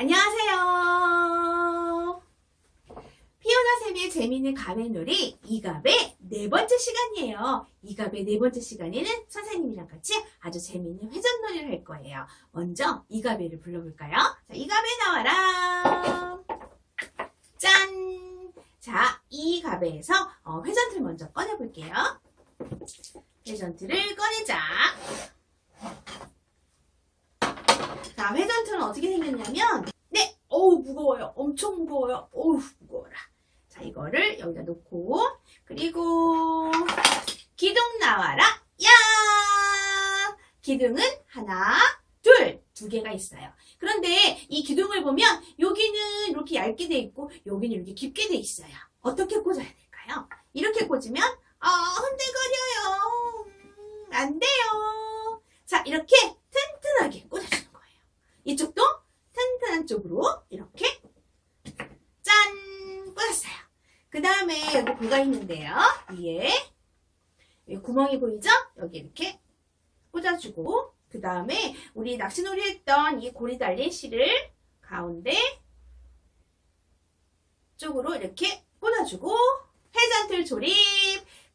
안녕하세요. 피오나 쌤의 재미있는 가베놀이 이갑의 네 번째 시간이에요. 이갑의 네 번째 시간에는 선생님이랑 같이 아주 재미있는 회전놀이를 할 거예요. 먼저 이갑의를 불러볼까요? 자, 이갑의 나와라. 짠! 자, 이갑의에서 어, 회전틀 먼저 꺼내볼게요. 회전틀을 꺼내자. 자, 회전틀은 어떻게 생겼냐면, 네, 어우, 무거워요. 엄청 무거워요. 어우, 무거워라. 자, 이거를 여기다 놓고, 그리고, 기둥 나와라. 야! 기둥은 하나, 둘, 두 개가 있어요. 그런데 이 기둥을 보면, 여기는 이렇게 얇게 돼 있고, 여기는 이렇게 깊게 돼 있어야 어떻게 꽂아야 될까요? 이렇게 꽂으면, 아, 흔들거려요. 음, 안 돼요. 자, 이렇게 튼튼하게 꽂아주는 거예요. 이쪽도 튼튼한 쪽으로 이렇게 짠! 꽂았어요. 그 뭐가 있는데요. 위에 구멍이 보이죠? 여기 이렇게 꽂아주고 그 다음에 우리 낚시놀이 했던 이 고리 달린 실을 가운데 쪽으로 이렇게 꽂아주고 회전틀 조립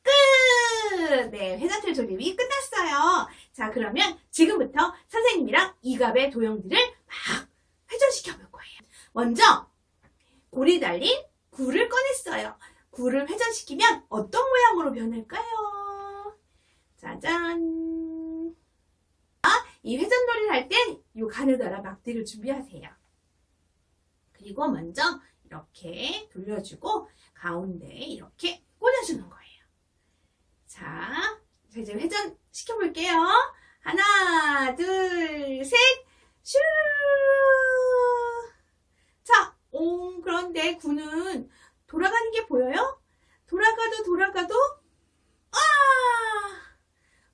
끝! 네, 회전틀 조립이 끝났어요. 자, 그러면 지금부터 선생님이랑 이갑의 도형들을 막 회전시켜 볼 거예요. 먼저 고리 달린 굴을 꺼냈어요. 굴을 회전시키면 어떤 모양으로 변할까요? 짜잔. 아, 이 회전놀이를 할 땐 이 가느다라 막대를 준비하세요. 그리고 먼저 이렇게 돌려주고 가운데 이렇게 꽂아주는 거예요. 자, 자, 이제 회전 시켜볼게요. 하나, 둘, 셋, 슈! 자, 오, 그런데 구는 돌아가는 게 보여요? 돌아가도 돌아가도, 아!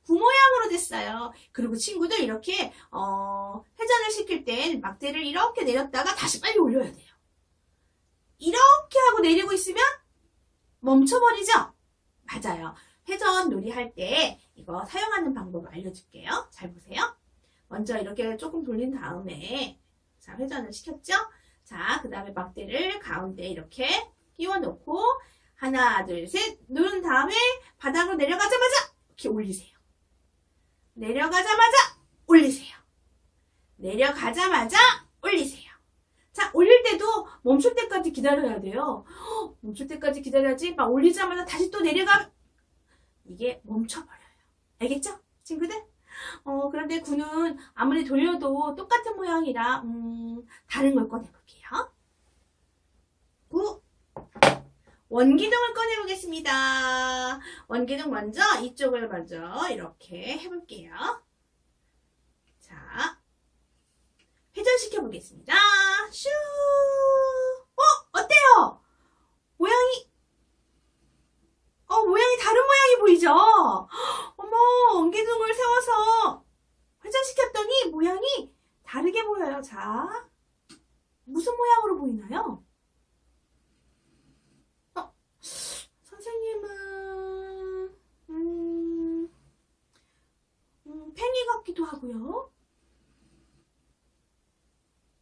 구 모양으로 됐어요. 그리고 친구들 이렇게, 어, 회전을 시킬 땐 막대를 이렇게 내렸다가 다시 빨리 올려야 돼요. 이렇게 하고 내리고 있으면 멈춰버리죠? 맞아요. 회전 놀이 할 때 이거 사용하는 방법 알려줄게요. 잘 보세요. 먼저 이렇게 조금 돌린 다음에 자 회전을 시켰죠? 자, 그 다음에 막대를 가운데 이렇게 끼워 놓고 하나, 둘, 셋 누른 다음에 바닥으로 내려가자마자 이렇게 올리세요. 내려가자마자 올리세요. 내려가자마자 올리세요. 자, 올릴 때도 멈출 때까지 기다려야 돼요. 헉, 멈출 때까지 기다려야지 막 올리자마자 다시 또 내려가 이게 멈춰버려요. 알겠죠? 친구들? 어, 그런데 구는 아무리 돌려도 똑같은 모양이라, 음, 다른 걸 꺼내볼게요. 구. 원기둥을 꺼내보겠습니다. 원기둥 먼저 이쪽을 먼저 이렇게 해볼게요. 자, 회전시켜 보겠습니다. 슈! 어, 어때요? 모양이, 어, 모양이 다른 모양이 보이죠? 어머, 원기둥을 세워서 회전시켰더니 모양이 다르게 보여요. 자, 무슨 모양으로 보이나요? 어, 선생님은, 음, 음, 팽이 같기도 하고요.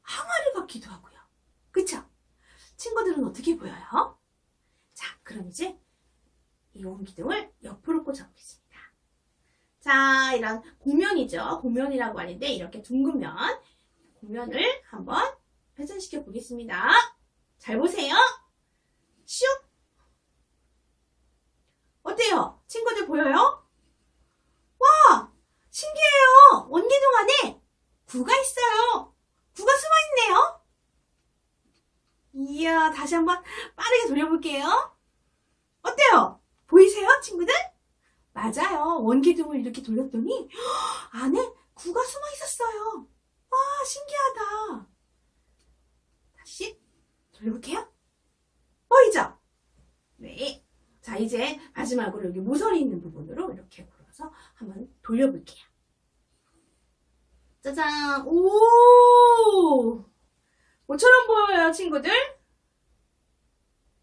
항아리 같기도 하고요. 그쵸? 친구들은 어떻게 보여요? 자, 이제 이 원기둥을 옆으로 꽂아보겠습니다. 자, 이런 공면이죠. 공면이라고 하는데 이렇게 둥근 면, 공면을 한번 회전시켜 보겠습니다. 잘 보세요. 슉! 어때요? 친구들 보여요? 와! 신기해요! 원기둥 안에 구가 있어요. 구가 숨어 있네요. 이야, 다시 한번 빠르게 돌려볼게요. 어때요? 보이세요, 친구들? 맞아요. 원기둥을 이렇게 돌렸더니 안에 구가 숨어 있었어요. 와, 신기하다. 다시 돌려볼게요. 보이죠? 네. 자, 이제 마지막으로 여기 모서리 있는 부분으로 이렇게 걸어서 한번 돌려볼게요. 짜잔. 오! 뭐처럼 보여요, 친구들?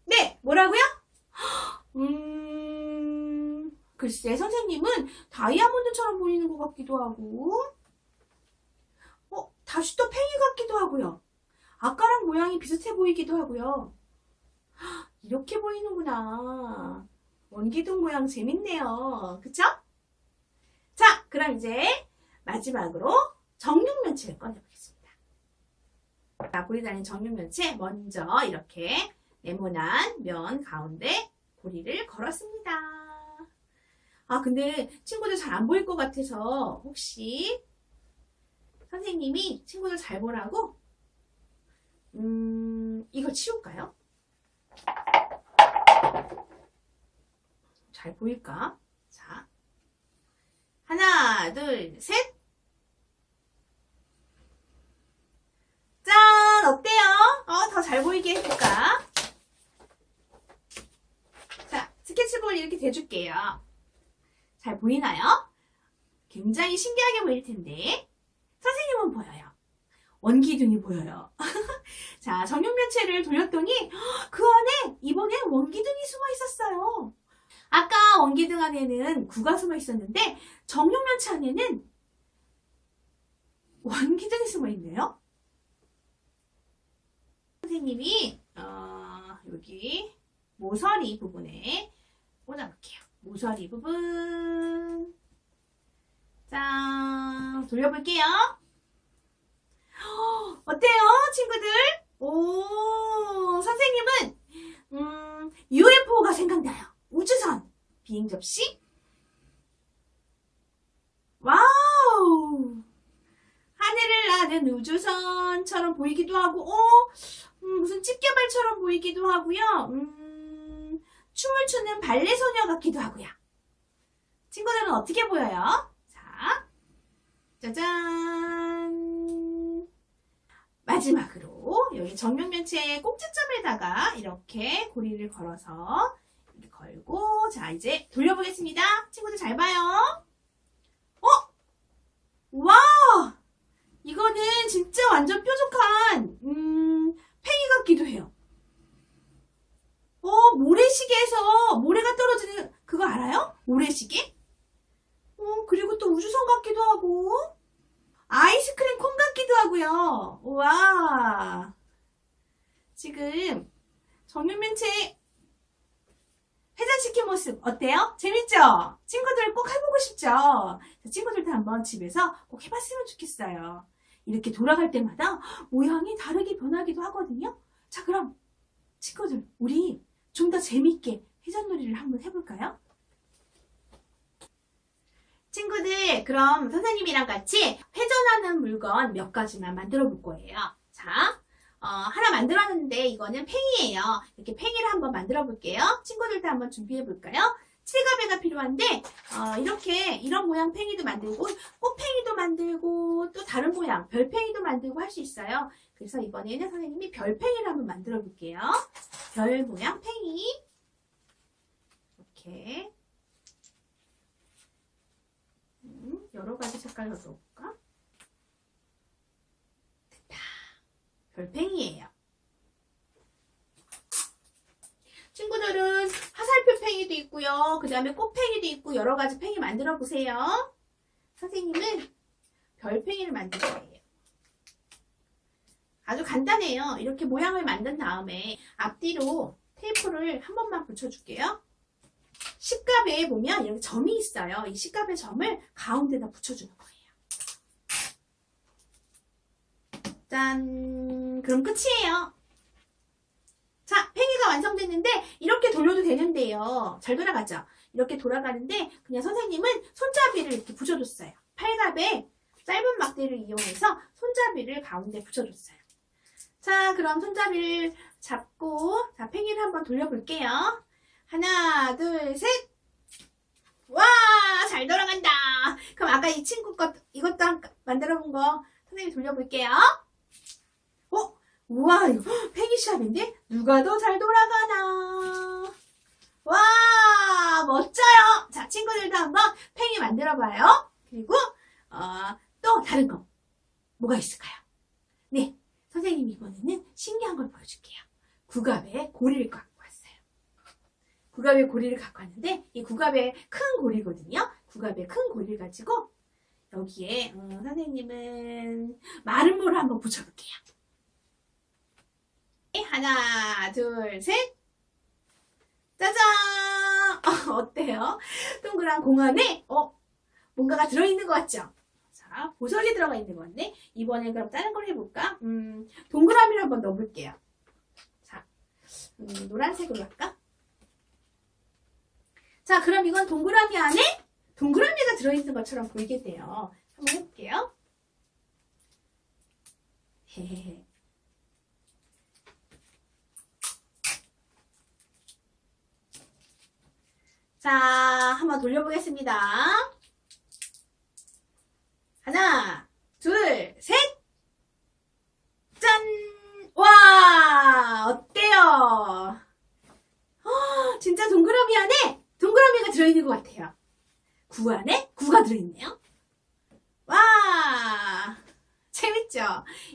네, 뭐라고요? 음, 글쎄, 선생님은 다이아몬드처럼 보이는 것 같기도 하고, 어, 다시 또 팽이 같기도 하고요. 아까랑 모양이 비슷해 보이기도 하고요. 헉, 이렇게 보이는구나. 원기둥 모양 재밌네요. 그쵸? 자, 그럼 이제 마지막으로 정육면체를 꺼내보겠습니다. 자, 달린 정육면체 먼저 이렇게 네모난 면 가운데 고리를 걸었습니다. 아, 근데 친구들 잘 안 보일 것 같아서 혹시 선생님이 친구들 잘 보라고 음, 이거 치울까요? 잘 보일까? 자, 하나, 둘, 셋. 짠! 어때요? 어, 더 잘 보이게 해줄까? 자, 스케치북을 이렇게 대줄게요. 잘 보이나요? 굉장히 신기하게 보일 텐데. 선생님은 보여요. 원기둥이 보여요. 자, 정육면체를 돌렸더니 그 안에 이번에 원기둥이 숨어 있었어요. 아까 원기둥 안에는 구가 숨어 있었는데 정육면체 안에는 원기둥이 숨어 있네요. 선생님이 어, 여기 모서리 부분에 꽂아볼게요. 모서리 부분. 짠, 돌려볼게요. 헉, 어때요, 친구들? 오, 선생님은 음, UFO가 생각나요. 우주선, 비행 접시. 와우! 하늘을 나는 우주선처럼 보이기도 하고, 어, 음, 무슨 집게발처럼 보이기도 하고요. 음, 춤을 추는 발레 소녀 같기도 하고요. 친구들은 어떻게 보여요? 자, 짜잔. 마지막으로 여기 정육면체 꼭지점에다가 이렇게 고리를 걸어서 이렇게 걸고 자 이제 돌려보겠습니다. 친구들 잘 봐요. 어? 와! 이거는 진짜 완전 뾰족한 음, 팽이 같기도 해요. 어, 모래시계에서 모래가 떨어지는 그거 알아요? 모래시계? 어, 그리고 또 우주선 같기도 하고 아이스크림 콘 같기도 하고요. 와. 지금 정육면체 회전시킨 모습 어때요? 재밌죠? 친구들 꼭 해보고 싶죠? 자, 친구들도 한번 집에서 꼭 해봤으면 좋겠어요. 이렇게 돌아갈 때마다 모양이 다르게 변하기도 하거든요. 자, 그럼 친구들 우리 좀 더 재밌게 회전놀이를 한번 해볼까요? 친구들, 그럼 선생님이랑 같이 회전하는 물건 몇 가지만 만들어 볼 거예요. 자, 어, 하나 만들었는데 이거는 팽이에요. 이렇게 팽이를 한번 만들어 볼게요. 친구들도 한번 준비해 볼까요? 칠갑에가 필요한데 어, 이렇게 이런 모양 팽이도 만들고 꽃팽이도 만들고 또 다른 모양 별팽이도 만들고 할 수 있어요. 그래서 이번에는 선생님이 별팽이를 한번 만들어 볼게요. 별 모양 팽이 이렇게 음, 여러 가지 색깔로 넣어볼까? 됐다. 별팽이에요. 친구들은 화살표 팽이도 있고요. 그 다음에 꽃팽이도 있고 여러 가지 팽이 만들어 보세요. 선생님은 별팽이를 만들 거예요. 아주 간단해요. 이렇게 모양을 만든 다음에 앞뒤로 테이프를 한 번만 붙여줄게요. 식갑에 보면 이렇게 점이 있어요. 이 식갑의 점을 가운데다 붙여주는 거예요. 짠! 그럼 끝이에요. 자, 팽이가 완성됐는데 이렇게 돌려도 되는데요. 잘 돌아가죠? 이렇게 돌아가는데 그냥 선생님은 손잡이를 이렇게 붙여줬어요. 팔갑에 짧은 막대를 이용해서 손잡이를 가운데 붙여줬어요. 자, 그럼 손잡이를 잡고 자, 팽이를 한번 돌려볼게요. 하나, 둘, 셋. 와, 잘 돌아간다. 그럼 아까 이 친구 것, 이것도 한, 만들어 본 거 선생님 돌려볼게요. 어? 우와, 이거 팽이샵인데? 누가 더 잘 돌아가나? 와, 멋져요. 자, 친구들도 한번 팽이 만들어 봐요. 그리고, 어, 또 다른 거. 뭐가 있을까요? 네, 선생님 이번에는 신기한 걸 보여줄게요. 구갑에 고리를 갖고 왔어요. 구갑에 고리를 갖고 왔는데 이 구갑에 큰 고리거든요. 구갑에 큰 고리를 가지고 여기에 음, 선생님은 마른 모를 한번 붙여볼게요. 하나, 둘, 셋. 짜잔! 어때요? 동그란 공 안에, 어, 뭔가가 들어있는 것 같죠? 자, 보석이 들어가 있는 건데, 이번엔 그럼 다른 걸 해볼까? 음, 동그라미를 한번 넣어볼게요. 자, 음, 노란색으로 할까? 자, 그럼 이건 동그라미 안에 동그라미가 들어있는 것처럼 보이겠네요. 한번 해볼게요. 자, 한번 돌려보겠습니다. 하나, 둘, 셋! 짠! 와! 어때요? 어, 진짜 동그라미 안에 동그라미가 들어있는 것 같아요. 구 안에 구가 들어있네요. 와! 재밌죠?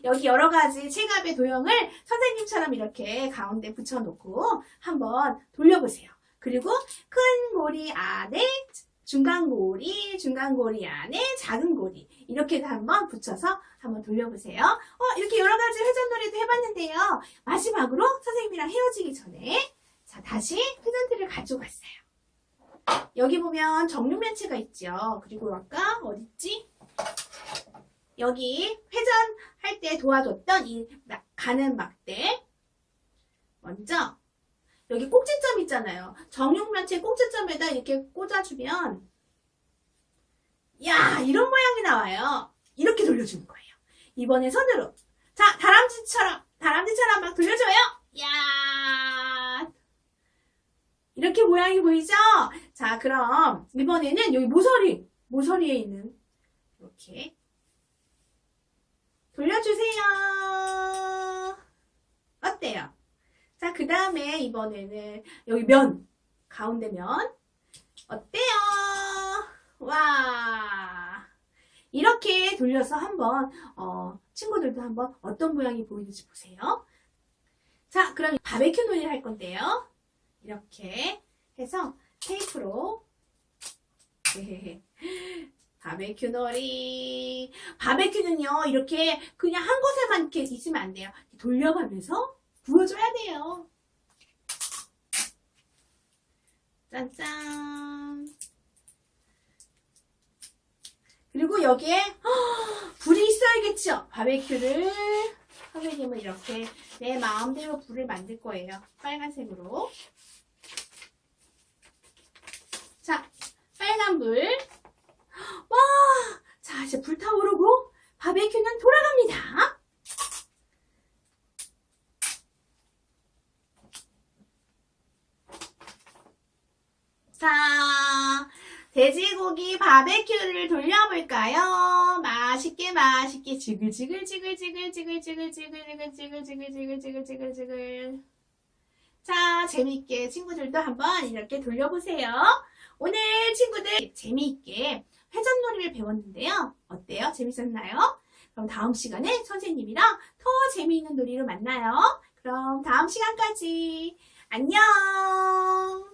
여기 여러 가지 체갑의 도형을 선생님처럼 이렇게 가운데 붙여놓고 한번 돌려보세요. 그리고 큰 고리 안에 중간 고리, 중간 고리 안에 작은 고리 이렇게 한번 붙여서 한번 돌려보세요. 어, 이렇게 여러 가지 회전놀이도 해봤는데요. 마지막으로 선생님이랑 헤어지기 전에 자 다시 회전대를 가지고 왔어요. 여기 보면 정육면체가 있죠. 그리고 아까 어딨지? 여기 회전할 때 도와줬던 이 막- 가는 막대 먼저 여기 꼭지점 있잖아요. 정육면체 꼭지점에다 이렇게 꽂아주면 야 이런 모양이 나와요. 이렇게 돌려주는 거예요. 이번에 손으로 자 다람쥐처럼 다람쥐처럼 막 돌려줘요. 야 이렇게 모양이 보이죠? 자 그럼 이번에는 여기 모서리 모서리에 있는 이렇게 돌려주세요. 어때요? 자, 그 다음에 이번에는 여기 면, 가운데 면. 어때요? 와. 이렇게 돌려서 한번, 어, 친구들도 한번 어떤 모양이 보이는지 보세요. 자, 그럼 바베큐 놀이를 할 건데요. 이렇게 해서 테이프로. 바베큐 놀이. 바베큐는요, 이렇게 그냥 한 곳에만 이렇게 있으면 안 돼요. 돌려가면서 구워줘야 돼요. 짠짠. 그리고 여기에 헉, 불이 있어야겠죠? 바베큐를 선생님은 이렇게 내 마음대로 불을 만들 거예요. 빨간색으로. 자, 빨간 불. 와! 자, 이제 불타오르고 바베큐는 돌아갑니다. 자, 돼지고기 바베큐를 돌려볼까요? 맛있게 맛있게 지글지글 지글지글 지글지글 지글지글 지글지글 지글지글 지글지글 자 재미있게 친구들도 한번 이렇게 돌려보세요. 오늘 친구들 재미있게 회전놀이를 배웠는데요. 어때요? 재밌었나요? 그럼 다음 시간에 선생님이랑 더 재미있는 놀이로 만나요. 그럼 다음 시간까지 안녕!